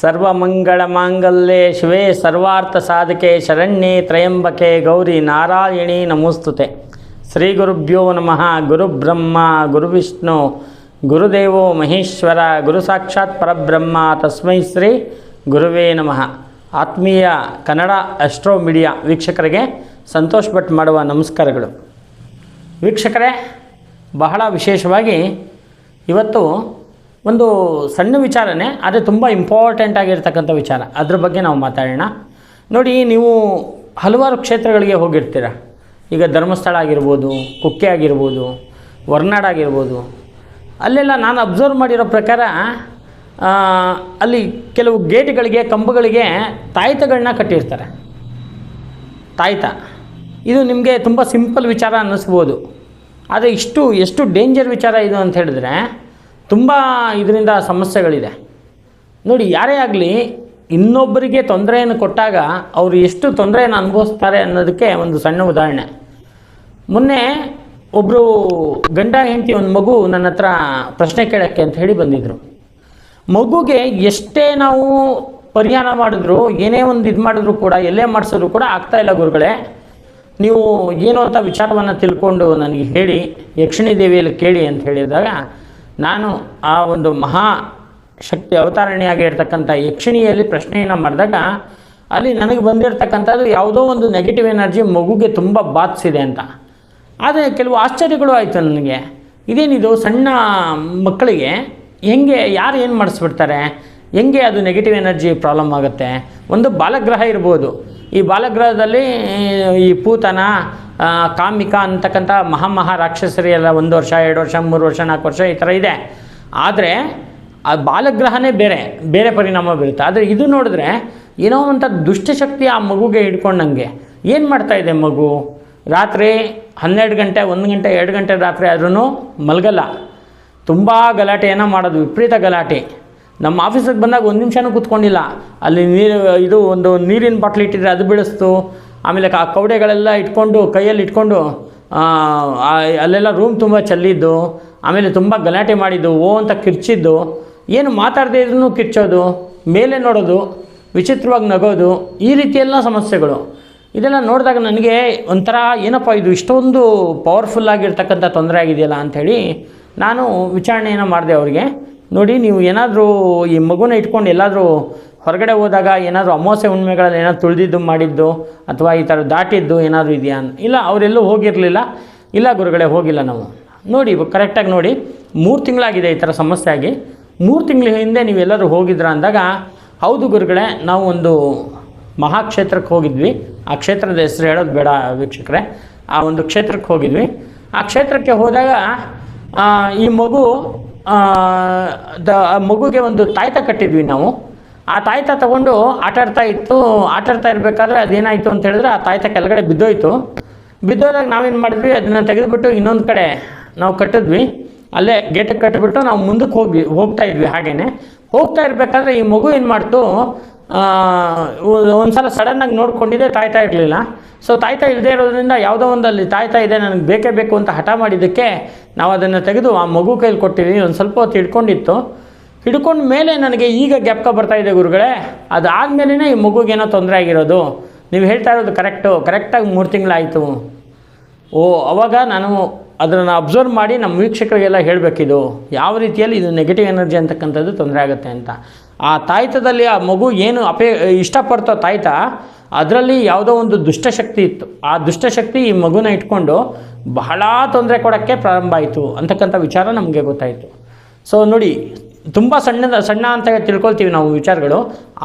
ಸರ್ವಮಂಗಳಮಾಂಗಲ್ಯೆ ಶಿವೇ ಸರ್ವಾರ್ಥ ಸಾಧಕೆ ಶರಣ್ಯೆ ತ್ರಯಂಬಕೆ ಗೌರಿ ನಾರಾಯಣಿ ನಮೋಸ್ತುತೆ. ಶ್ರೀ ಗುರುಭ್ಯೋ ನಮಃ. ಗುರುಬ್ರಹ್ಮ ಗುರುವಿಷ್ಣು ಗುರುದೇವೋ ಮಹೇಶ್ವರ, ಗುರು ಸಾಕ್ಷಾತ್ ಪರಬ್ರಹ್ಮ. ತಸ್ಮೈ ಶ್ರೀ ಗುರುವೇ ನಮಃ. ಆತ್ಮೀಯ ಕನ್ನಡ ಅಸ್ಟ್ರೋ ಮೀಡಿಯಾ ವೀಕ್ಷಕರಿಗೆ ಸಂತೋಷ್ ಭಟ್ ಮಾಡುವ ನಮಸ್ಕಾರಗಳು. ವೀಕ್ಷಕರೇ, ಬಹಳ ವಿಶೇಷವಾಗಿ ಇವತ್ತು ಒಂದು ಸಣ್ಣ ವಿಚಾರನೇ, ಆದರೆ ತುಂಬ ಇಂಪಾರ್ಟೆಂಟ್ ಆಗಿರ್ತಕ್ಕಂಥ ವಿಚಾರ. ಅದ್ರ ಬಗ್ಗೆ ನಾವು ಮಾತಾಡೋಣ. ನೋಡಿ, ನೀವು ಹಲವಾರು ಕ್ಷೇತ್ರಗಳಿಗೆ ಹೋಗಿರ್ತೀರ. ಈಗ ಧರ್ಮಸ್ಥಳ ಆಗಿರ್ಬೋದು, ಕುಕ್ಕೆ ಆಗಿರ್ಬೋದು, ಹೊರ್ನಾಡ್ ಆಗಿರ್ಬೋದು. ಅಲ್ಲೆಲ್ಲ ನಾನು ಅಬ್ಸರ್ವ್ ಮಾಡಿರೋ ಪ್ರಕಾರ ಅಲ್ಲಿ ಕೆಲವು ಗೇಟ್ಗಳಿಗೆ, ಕಂಬಗಳಿಗೆ ತಾಯ್ತಗಳನ್ನ ಕಟ್ಟಿರ್ತಾರೆ. ತಾಯ್ತ. ಇದು ನಿಮಗೆ ತುಂಬ ಸಿಂಪಲ್ ವಿಚಾರ ಅನ್ನಿಸ್ಬೋದು. ಆದರೆ ಇಷ್ಟು, ಎಷ್ಟು ಡೇಂಜರ್ ವಿಚಾರ ಇದು ಅಂತ ಹೇಳಿದ್ರೆ ತುಂಬ ಇದರಿಂದ ಸಮಸ್ಯೆಗಳಿದೆ. ನೋಡಿ, ಯಾರೇ ಆಗಲಿ, ಇನ್ನೊಬ್ಬರಿಗೆ ತೊಂದರೆಯನ್ನು ಕೊಟ್ಟಾಗ ಅವರು ಎಷ್ಟು ತೊಂದರೆಯನ್ನು ಅನುಭವಿಸ್ತಾರೆ ಅನ್ನೋದಕ್ಕೆ ಒಂದು ಸಣ್ಣ ಉದಾಹರಣೆ. ಮೊನ್ನೆ ಒಬ್ಬರು ಗಂಡ ಹೆಂಡತಿ ಒಂದು ಮಗು ನನ್ನ ಹತ್ರ ಪ್ರಶ್ನೆ ಕೇಳೋಕ್ಕೆ ಅಂತ ಹೇಳಿ ಬಂದಿದ್ದರು ಮಗುಗೆ ಎಷ್ಟೇ ನಾವು ಪರಿಹಾರ ಮಾಡಿದ್ರು, ಏನೇ ಒಂದು ಇದು ಮಾಡಿದ್ರು ಕೂಡ, ಎಲ್ಲೇ ಮಾಡಿಸಿದ್ರು ಕೂಡ ಆಗ್ತಾ ಇಲ್ಲ ಗುರುಗಳೇ. ನೀವು ಏನು ಅಂತ ವಿಚಾರವನ್ನು ತಿಳ್ಕೊಂಡು ನನಗೆ ಹೇಳಿ, ಯಕ್ಷಿಣಿ ದೇವಿಯಲ್ಲಿ ಕೇಳಿ ಅಂತ ಹೇಳಿದಾಗ ನಾನು ಆ ಒಂದು ಮಹಾ ಶಕ್ತಿ ಅವತಾರಣೆಯಾಗಿ ಇರ್ತಕ್ಕಂಥ ಯಕ್ಷಿಣಿಯಲ್ಲಿ ಪ್ರಶ್ನೆಯನ್ನು ಮಾಡಿದಾಗ ಅಲ್ಲಿ ನನಗೆ ಬಂದಿರತಕ್ಕಂಥದ್ದು ಯಾವುದೋ ಒಂದು ನೆಗೆಟಿವ್ ಎನರ್ಜಿ ಮಗುಗೆ ತುಂಬ ಬಾಧಿಸಿದೆ ಅಂತ. ಆದರೆ ಕೆಲವು ಆಶ್ಚರ್ಯಗಳು ಆಯಿತು ನನಗೆ. ಇದೇನಿದು ಸಣ್ಣ ಮಕ್ಕಳಿಗೆ ಹೆಂಗೆ ಯಾರು ಏನು ಮಾಡಿಸ್ಬಿಡ್ತಾರೆ? ಹೆಂಗೆ ಅದು ನೆಗೆಟಿವ್ ಎನರ್ಜಿ ಪ್ರಾಬ್ಲಮ್ ಆಗುತ್ತೆ? ಒಂದು ಬಾಲಗ್ರಹ ಇರ್ಬೋದು. ಈ ಬಾಲಗ್ರಹದಲ್ಲಿ ಈ ಪೂತನ ಕಾಮಿಕ ಅಂತಕ್ಕಂಥ ಮಹಾಮಹಾ ರಾಕ್ಷಸರಿ ಎಲ್ಲ ಒಂದು ವರ್ಷ, ಎರಡು ವರ್ಷ, ಮೂರು ವರ್ಷ, ನಾಲ್ಕು ವರ್ಷ ಈ ಥರ ಇದೆ. ಆದರೆ, ಆ ಬಾಲಗ್ರಹನೇ ಬೇರೆ ಬೇರೆ ಪರಿಣಾಮ ಬೀರುತ್ತೆ. ಆದರೆ ಇದು ನೋಡಿದ್ರೆ ಏನೋ ಒಂಥ ದುಷ್ಟಶಕ್ತಿ ಆ ಮಗುಗೆ ಹಿಡ್ಕೊಂಡಂಗೆ. ಏನು ಮಾಡ್ತಾ ಇದೆ ಮಗು? ರಾತ್ರಿ ಹನ್ನೆರಡು ಗಂಟೆ, ಒಂದು ಗಂಟೆ, ಎರಡು ಗಂಟೆ ರಾತ್ರಿ ಆದ್ರೂ ಮಲಗಲ್ಲ. ತುಂಬ ಗಲಾಟೆಯನ್ನು ಮಾಡೋದು, ವಿಪರೀತ ಗಲಾಟೆ. ನಮ್ಮ ಆಫೀಸಿಗೆ ಬಂದಾಗ ಒಂದು ನಿಮಿಷನೂ ಕೂತ್ಕೊಂಡಿಲ್ಲ. ಅಲ್ಲಿ ನೀರು, ಇದು ಒಂದು ನೀರಿನ ಬಾಟ್ಲಿ ಇಟ್ಟಿದ್ರೆ ಅದು ಬೀಳಿಸ್ತು. ಆಮೇಲೆ ಆ ಕವಡೆಗಳೆಲ್ಲ ಇಟ್ಕೊಂಡು, ಕೈಯಲ್ಲಿ ಇಟ್ಕೊಂಡು ಅಲ್ಲೆಲ್ಲ ರೂಮ್ ತುಂಬ ಚೆಲ್ಲಿದ್ದು. ಆಮೇಲೆ ತುಂಬ ಗಲಾಟೆ ಮಾಡಿದ್ದು, ಓ ಅಂತ ಕಿರ್ಚಿದ್ದು. ಏನು ಮಾತಾಡದೇ ಇದ್ರೂ ಕಿರ್ಚೋದು, ಮೇಲೆ ನೋಡೋದು, ವಿಚಿತ್ರವಾಗಿ ನಗೋದು, ಈ ರೀತಿಯೆಲ್ಲ ಸಮಸ್ಯೆಗಳು. ಇದೆಲ್ಲ ನೋಡಿದಾಗ ನನಗೆ ಒಂಥರ, ಏನಪ್ಪ ಇದು ಇಷ್ಟೊಂದು ಪವರ್ಫುಲ್ ಆಗಿರ್ತಕ್ಕಂಥ ತೊಂದರೆ ಆಗಿದೆಯಲ್ಲ ಅಂಥೇಳಿ ನಾನು ವಿಚಾರಣೆಯನ್ನು ಮಾಡಿದೆ ಅವರಿಗೆ. ನೋಡಿ, ನೀವು ಏನಾದರೂ ಈ ಮಗುನ ಇಟ್ಕೊಂಡು ಎಲ್ಲಾದರೂ ಹೊರಗಡೆ ಹೋದಾಗ ಏನಾದರೂ ಅಮಾವಾಸ್ಯೆ ಹುಣ್ಣಿಮೆಗಳಲ್ಲಿ ಏನಾದರೂ ತುಳಿದಿದ್ದು, ಮಾಡಿದ್ದು, ಅಥವಾ ಈ ಥರ ದಾಟಿದ್ದು ಏನಾದರೂ ಇದೆಯಾ ಇಲ್ಲ, ಅವರೆಲ್ಲೂ ಹೋಗಿರಲಿಲ್ಲ. ಇಲ್ಲ ಗುರುಗಳೇ, ಹೋಗಿಲ್ಲ ನಾವು. ನೋಡಿ ಕರೆಕ್ಟಾಗಿ ನೋಡಿ, ಮೂರು ತಿಂಗಳಾಗಿದೆ ಈ ಥರ ಸಮಸ್ಯೆ ಆಗಿ. ಮೂರು ತಿಂಗಳ ಹಿಂದೆ ನೀವೆಲ್ಲರೂ ಹೋಗಿದ್ರ ಅಂದಾಗ, ಹೌದು ಗುರುಗಳೇ, ನಾವು ಒಂದು ಮಹಾಕ್ಷೇತ್ರಕ್ಕೆ ಹೋಗಿದ್ವಿ. ಆ ಕ್ಷೇತ್ರದ ಹೆಸರು ಹೇಳೋದು ಬೇಡ ವೀಕ್ಷಕರೇ. ಆ ಒಂದು ಕ್ಷೇತ್ರಕ್ಕೆ ಹೋಗಿದ್ವಿ. ಆ ಕ್ಷೇತ್ರಕ್ಕೆ ಹೋದಾಗ ಈ ಮಗು ದ ಮಗುಗೆ ಒಂದು ತಾಯ್ತ ಕಟ್ಟಿದ್ವಿ ನಾವು. ಆ ತಾಯ್ತ ತಗೊಂಡು ಆಟ ಆಡ್ತಾ ಇತ್ತು. ಆಟ ಆಡ್ತಾ ಇರಬೇಕಾದ್ರೆ ಅದೇನಾಯಿತು ಅಂತ ಹೇಳಿದ್ರೆ ಆ ತಾಯ್ತ ಕೆಳಗಡೆ ಬಿದ್ದೋಯ್ತು. ಬಿದ್ದೋದಾಗ ನಾವೇನು ಮಾಡಿದ್ವಿ, ಅದನ್ನು ತೆಗೆದುಬಿಟ್ಟು ಇನ್ನೊಂದು ಕಡೆ ನಾವು ಕಟ್ಟಿದ್ವಿ. ಅಲ್ಲೇ ಗೇಟಿಗೆ ಕಟ್ಟಿಬಿಟ್ಟು ನಾವು ಮುಂದಕ್ಕೆ ಹೋಗಿ, ಹೋಗ್ತಾ ಇದ್ವಿ ಹಾಗೇನೆ. ಹೋಗ್ತಾ ಇರಬೇಕಾದ್ರೆ ಈ ಮಗು ಏನು ಮಾಡ್ತು ಒಂದು ಸಲ ಸಡನ್ನಾಗಿ ನೋಡ್ಕೊಂಡಿದ್ದೆ ತಾಯ್ತಾ ಇರಲಿಲ್ಲ. ಸೊ ತಾಯ್ತಾ ಇಲ್ಲದೆ ಇರೋದ್ರಿಂದ ಯಾವುದೋ ಒಂದು ಅಲ್ಲಿ ತಾಯ್ತಾ ಇದೆ, ನನಗೆ ಬೇಕೇ ಬೇಕು ಅಂತ ಹಠ ಮಾಡಿದ್ದಕ್ಕೆ ನಾವು ಅದನ್ನು ತೆಗೆದು ಆ ಮಗು ಕೈಲಿ ಕೊಟ್ಟಿದ್ವಿ. ಒಂದು ಸ್ವಲ್ಪ ಹೊತ್ತು ಹಿಡ್ಕೊಂಡಿತ್ತು. ಹಿಡ್ಕೊಂಡ ಮೇಲೆ ನನಗೆ ಈಗ ಜ್ಞಾಪಕ ಬರ್ತಾ ಇದೆ ಗುರುಗಳೇ ಅದಾದಮೇಲೆ ಈ ಮಗುಗೇನೋ ತೊಂದರೆ ಆಗಿರೋದು. ನೀವು ಹೇಳ್ತಾ ಇರೋದು ಕರೆಕ್ಟು ಕರೆಕ್ಟಾಗಿ ಮೂರು ತಿಂಗಳಾಯಿತು. ಓ, ಅವಾಗ ನಾನು ಅದನ್ನು ಅಬ್ಸರ್ವ್ ಮಾಡಿ ನಮ್ಮ ವೀಕ್ಷಕರಿಗೆಲ್ಲ ಹೇಳಬೇಕಿದು. ಯಾವ ರೀತಿಯಲ್ಲಿ ಇದು ನೆಗೆಟಿವ್ ಎನರ್ಜಿ ಅಂತಕ್ಕಂಥದ್ದು ತೊಂದರೆ ಆಗುತ್ತೆ ಅಂತ. ಆ ತಾಯ್ತದಲ್ಲಿ ಆ ಮಗು ಏನು ಅಪೇ ಇಷ್ಟಪಡ್ತೋ ತಾಯ್ತ, ಅದರಲ್ಲಿ ಯಾವುದೋ ಒಂದು ದುಷ್ಟಶಕ್ತಿ ಇತ್ತು. ಆ ದುಷ್ಟಶಕ್ತಿ ಈ ಮಗುನ ಇಟ್ಕೊಂಡು ಬಹಳ ತೊಂದರೆ ಕೊಡೋಕ್ಕೆ ಪ್ರಾರಂಭ ಆಯಿತು ಅಂತಕ್ಕಂಥ ವಿಚಾರ ನಮಗೆ ಗೊತ್ತಾಯಿತು. ಸೊ ನೋಡಿ, ತುಂಬ ಸಣ್ಣದ, ಸಣ್ಣ ಅಂತ ತಿಳ್ಕೊಳ್ತೀವಿ ನಾವು ವಿಚಾರಗಳು,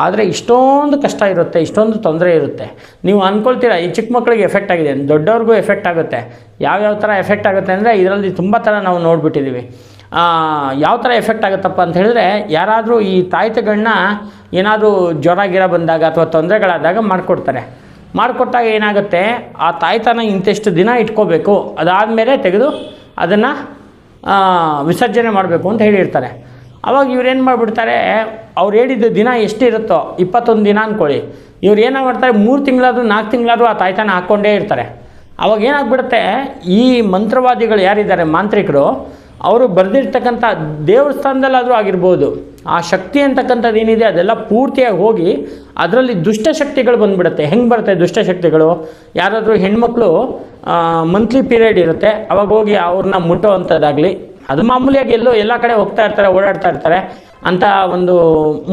ಆದರೆ ಇಷ್ಟೊಂದು ಕಷ್ಟ ಇರುತ್ತೆ, ಇಷ್ಟೊಂದು ತೊಂದರೆ ಇರುತ್ತೆ. ನೀವು ಅಂದ್ಕೊಳ್ತೀರಾ ಈ ಚಿಕ್ಕ ಮಕ್ಕಳಿಗೆ ಎಫೆಕ್ಟ್ ಆಗಿದೆ, ದೊಡ್ಡವ್ರಿಗೂ ಎಫೆಕ್ಟ್ ಆಗುತ್ತೆ. ಯಾವ್ಯಾವ ಥರ ಎಫೆಕ್ಟ್ ಆಗುತ್ತೆ ಅಂದರೆ, ಇದರಲ್ಲಿ ತುಂಬ ಥರ ನಾವು ನೋಡಿಬಿಟ್ಟಿದ್ದೀವಿ ಯಾವ ಥರ ಎಫೆಕ್ಟ್ ಆಗುತ್ತಪ್ಪ ಅಂತ ಹೇಳಿದ್ರೆ, ಯಾರಾದರೂ ಈ ತಾಯ್ತಗಳನ್ನ ಏನಾದರೂ ಜ್ವರ, ಗಿರ ಬಂದಾಗ ಅಥವಾ ತೊಂದರೆಗಳಾದಾಗ ಮಾಡಿಕೊಡ್ತಾರೆ. ಮಾಡಿಕೊಟ್ಟಾಗ ಏನಾಗುತ್ತೆ, ಆ ತಾಯ್ತನ ಇಂತಿಷ್ಟು ದಿನ ಇಟ್ಕೋಬೇಕು, ಅದಾದಮೇಲೆ ತೆಗೆದು ಅದನ್ನು ವಿಸರ್ಜನೆ ಮಾಡಬೇಕು ಅಂತ ಹೇಳಿರ್ತಾರೆ. ಅವಾಗ ಇವ್ರೇನು ಮಾಡಿಬಿಡ್ತಾರೆ, ಅವ್ರು ಹೇಳಿದ್ದು ದಿನ ಎಷ್ಟಿರುತ್ತೋ, ಇಪ್ಪತ್ತೊಂದು ದಿನ ಅಂದ್ಕೊಳ್ಳಿ ಇವ್ರು ಏನು ಮಾಡ್ತಾರೆ, ಮೂರು ತಿಂಗಳಾದರೂ, ನಾಲ್ಕು ತಿಂಗಳಾದರೂ ಆ ತಾಯ್ತನ ಹಾಕ್ಕೊಂಡೇ ಇರ್ತಾರೆ. ಅವಾಗ ಏನಾಗ್ಬಿಡುತ್ತೆ, ಈ ಮಂತ್ರವಾದಿಗಳು ಯಾರಿದ್ದಾರೆ, ಮಾಂತ್ರಿಕರು ಅವರು ಬರೆದಿರ್ತಕ್ಕಂಥ ದೇವಸ್ಥಾನದಲ್ಲಾದರೂ ಆಗಿರ್ಬೋದು, ಆ ಶಕ್ತಿ ಅಂತಕ್ಕಂಥದ್ದು ಏನಿದೆ ಅದೆಲ್ಲ ಪೂರ್ತಿಯಾಗಿ ಹೋಗಿ ಅದರಲ್ಲಿ ದುಷ್ಟಶಕ್ತಿಗಳು ಬಂದುಬಿಡುತ್ತೆ. ಹೆಂಗೆ ಬರುತ್ತೆ ದುಷ್ಟಶಕ್ತಿಗಳು ಯಾರಾದರೂ ಹೆಣ್ಮಕ್ಳು ಮಂತ್ಲಿ ಪೀರಿಯಡ್ ಇರುತ್ತೆ. ಅವಾಗ ಹೋಗಿ ಅವ್ರನ್ನ ಮುಟ್ಟೋ ಅಂಥದ್ದಾಗಲಿ ಅದು ಮಾಮೂಲಿಯಾಗಿ ಎಲ್ಲೋ ಎಲ್ಲ ಕಡೆ ಹೋಗ್ತಾ ಇರ್ತಾರೆ, ಓಡಾಡ್ತಾ ಇರ್ತಾರೆ. ಅಂತ ಒಂದು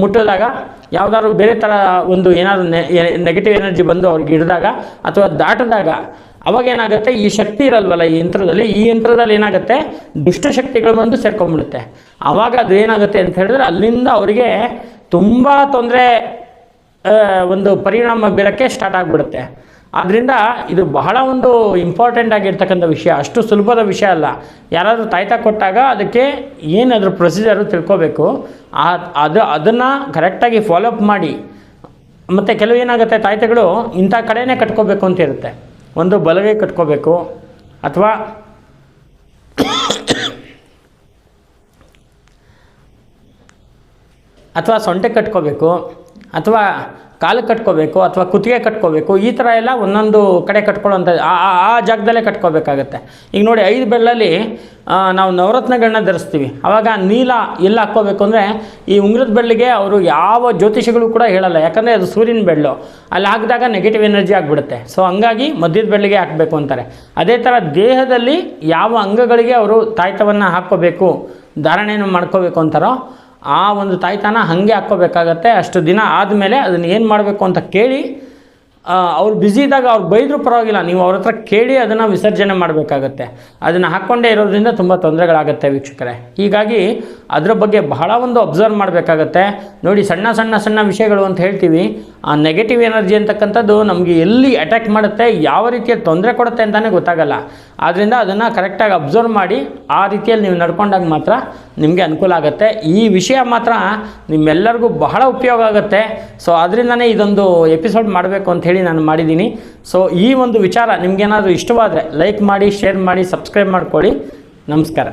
ಮುಟ್ಟಿದಾಗ ಯಾವುದಾದ್ರು ಬೇರೆ ಥರ ಒಂದು ಏನಾದರೂ ನೆಗೆಟಿವ್ ಎನರ್ಜಿ ಬಂದು ಅವ್ರಿಗೆ ಹಿಡಿದಾಗ ಅಥವಾ ದಾಟಿದಾಗ ಅವಾಗ ಏನಾಗುತ್ತೆ, ಈ ಶಕ್ತಿ ಇರಲ್ವಲ್ಲ ಈ ಯಂತ್ರದಲ್ಲಿ ಈ ಯಂತ್ರದಲ್ಲಿ ಏನಾಗುತ್ತೆ ದುಷ್ಟಶಕ್ತಿಗಳು ಬಂದು ಸೇರ್ಕೊಂಡ್ಬಿಡುತ್ತೆ. ಆವಾಗ ಅದು ಏನಾಗುತ್ತೆ ಅಂತ ಹೇಳಿದ್ರೆ ಅಲ್ಲಿಂದ ಅವರಿಗೆ ತುಂಬ ತೊಂದರೆ ಒಂದು ಪರಿಣಾಮ ಬೀರೋಕ್ಕೆ ಸ್ಟಾರ್ಟ್ ಆಗಿಬಿಡುತ್ತೆ. ಆದ್ದರಿಂದ ಇದು ಬಹಳ ಒಂದು ಇಂಪಾರ್ಟೆಂಟ್ ಆಗಿರ್ತಕ್ಕಂಥ ವಿಷಯ. ಅಷ್ಟು ಸುಲಭದ ವಿಷಯ ಅಲ್ಲ. ಯಾರಾದರೂ ತಾಯ್ತಾ ಕೊಟ್ಟಾಗ ಅದಕ್ಕೆ ಏನು ಅದ್ರ ಪ್ರೊಸೀಜರು ತಿಳ್ಕೋಬೇಕು ಅದು, ಅದನ್ನು ಕರೆಕ್ಟಾಗಿ ಫಾಲೋಅಪ್ ಮಾಡಿ. ಮತ್ತು ಕೆಲವು ಏನಾಗುತ್ತೆ, ತಾಯ್ತಗಳು ಇಂಥ ಕಡೆಯೇ ಕಟ್ಕೋಬೇಕು ಅಂತ ಇರುತ್ತೆ. ಒಂದು ಬಲಗೈ ಕಟ್ಕೋಬೇಕು. ಅಥವಾ ಅಥವಾ ಸೊಂಟೆ ಕಟ್ಕೋಬೇಕು. ಅಥವಾ ಕಾಲು ಕಟ್ಕೋಬೇಕು ಅಥವಾ ಕುತ್ತಿಗೆ ಕಟ್ಕೋಬೇಕು, ಈ ಥರ ಎಲ್ಲ ಒಂದೊಂದು ಕಡೆ ಕಟ್ಕೊಳ್ಳೋಂಥ ಆ, ಆ- ಜಾಗದಲ್ಲೇ ಕಟ್ಕೋಬೇಕಾಗತ್ತೆ. ಈಗ ನೋಡಿ ಐದು ಬೆಳ್ಳಲ್ಲಿ ನಾವು ನವರತ್ನಗಳನ್ನ ಧರಿಸ್ತೀವಿ. ಆವಾಗ ನೀಲ ಎಲ್ಲ ಹಾಕ್ಕೋಬೇಕು ಅಂದರೆ, ಈ ಉಂಗ್ರದ ಬೆಳ್ಳಿಗೆ ಅವರು ಯಾವ ಜ್ಯೋತಿಷಿಗಳು ಕೂಡ ಹೇಳಲ್ಲ. ಯಾಕಂದರೆ ಅದು ಸೂರ್ಯನ ಬೆಳ್ಳು. ಅಲ್ಲಿ ಹಾಕಿದಾಗ ನೆಗೆಟಿವ್ ಎನರ್ಜಿ ಆಗಿಬಿಡುತ್ತೆ. ಸೊ ಹಂಗಾಗಿ ಮಧ್ಯದ ಬೆಳ್ಳಿಗೆ ಹಾಕಬೇಕು ಅಂತಾರೆ. ಅದೇ ಥರ ದೇಹದಲ್ಲಿ ಯಾವ ಅಂಗಗಳಿಗೆ ಅವರು ತಾಯ್ತವನ್ನು ಹಾಕ್ಕೋಬೇಕು, ಧಾರಣೆಯನ್ನು ಮಾಡ್ಕೋಬೇಕು ಅಂತಾರೋ ಆ ಒಂದು ತಾಯ್ತಾನ ಹಾಗೆ ಹಾಕ್ಕೋಬೇಕಾಗತ್ತೆ, ಅಷ್ಟು ದಿನ ಆದಮೇಲೆ ಅದನ್ನು ಏನು ಮಾಡಬೇಕು ಅಂತ ಕೇಳಿ ಅವ್ರು ಬ್ಯುಸಿ ಇದ್ದಾಗ ಅವ್ರು ಬೈದರೂ ಪರವಾಗಿಲ್ಲ, ನೀವು ಅವ್ರ ಹತ್ರ ಕೇಳಿ ಅದನ್ನು ವಿಸರ್ಜನೆ ಮಾಡಬೇಕಾಗತ್ತೆ. ಅದನ್ನು ಹಾಕ್ಕೊಂಡೇ ಇರೋದ್ರಿಂದ ತುಂಬ ತೊಂದರೆಗಳಾಗುತ್ತೆ ವೀಕ್ಷಕರೇ. ಹೀಗಾಗಿ ಅದರ ಬಗ್ಗೆ ಬಹಳ ಒಂದು ಅಬ್ಸರ್ವ್ ಮಾಡಬೇಕಾಗತ್ತೆ. ನೋಡಿ, ಸಣ್ಣ ಸಣ್ಣ ಸಣ್ಣ ವಿಷಯಗಳು ಅಂತ ಹೇಳ್ತೀವಿ. ಆ ನೆಗೆಟಿವ್ ಎನರ್ಜಿ ಅಂತಕ್ಕಂಥದ್ದು ನಮಗೆ ಎಲ್ಲಿ ಅಟ್ಯಾಕ್ ಮಾಡುತ್ತೆ, ಯಾವ ರೀತಿಯ ತೊಂದರೆ ಕೊಡುತ್ತೆ ಅಂತಲೇ ಗೊತ್ತಾಗಲ್ಲ. ಆದ್ದರಿಂದ ಅದನ್ನು ಕರೆಕ್ಟಾಗಿ ಅಬ್ಸರ್ವ್ ಮಾಡಿ, ಆ ರೀತಿಯಲ್ಲಿ ನೀವು ನಡ್ಕೊಂಡಾಗ ಮಾತ್ರ ನಿಮಗೆ ಅನುಕೂಲ ಆಗುತ್ತೆ. ಈ ವಿಷಯ ಮಾತ್ರ ನಿಮ್ಮೆಲ್ಲರಿಗೂ ಬಹಳ ಉಪಯೋಗ ಆಗುತ್ತೆ. ಸೊ ಅದರಿಂದನೇ ಇದೊಂದು ಎಪಿಸೋಡ್ ಮಾಡಬೇಕು ಅಂತ ಹೇಳಿ ನಾನು ಮಾಡಿದ್ದೀನಿ. ಸೊ ಈ ಒಂದು ವಿಚಾರ ನಿಮಗೇನಾದರೂ ಇಷ್ಟವಾದರೆ ಲೈಕ್ ಮಾಡಿ ಶೇರ್ ಮಾಡಿ ಸಬ್ಸ್ಕ್ರೈಬ್ ಮಾಡ್ಕೊಳ್ಳಿ. ನಮಸ್ಕಾರ.